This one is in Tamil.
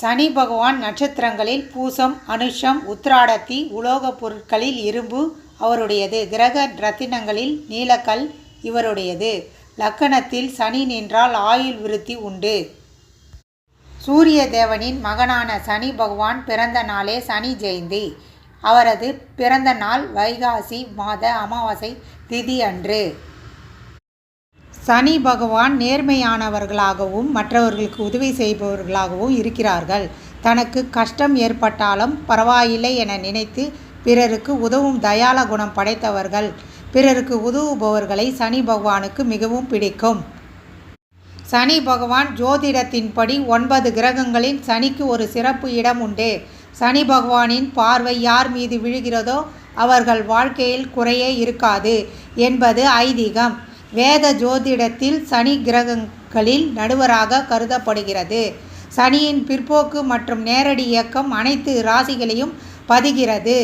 சனி பகவான் நட்சத்திரங்களில் பூசம் அனுஷம் உத்ராடத்தி உலோகப் பொருட்களில் இரும்பு அவருடையது. கிரக ரத்தினங்களில் நீலக்கல் இவருடையது. லக்கணத்தில் சனி நின்றால் ஆயுள் விருத்தி உண்டு. சூரிய தேவனின் மகனான சனி பகவான் பிறந்த நாளே சனி ஜெயந்தி. அவரது பிறந்த நாள் வைகாசி மாத அமாவாசை திதி அன்று. சனி பகவான் நேர்மையானவர்களாகவும் மற்றவர்களுக்கு உதவி செய்பவர்களாகவும் இருக்கிறார்கள். தனக்கு கஷ்டம் ஏற்பட்டாலும் பரவாயில்லை என நினைத்து பிறருக்கு உதவும் தயால குணம் படைத்தவர்கள். பிறருக்கு உதவுபவர்களை சனி பகவானுக்கு மிகவும் பிடிக்கும். சனி பகவான் ஜோதிடத்தின்படி ஒன்பது கிரகங்களில் சனிக்கு ஒரு சிறப்பு இடம் உண்டு. சனி பகவானின் பார்வை யார் மீது விழுகிறதோ அவர்கள் வாழ்க்கையில் குறையே இருக்காது என்பது ஐதீகம். வேத ஜோதிடத்தில் சனி கிரகங்களில் நடுவராக கருதப்படுகிறது. சனியின் பிற்போக்கு மற்றும் நேரடி இயக்கம் அனைத்து ராசிகளையும் பதிகிறது.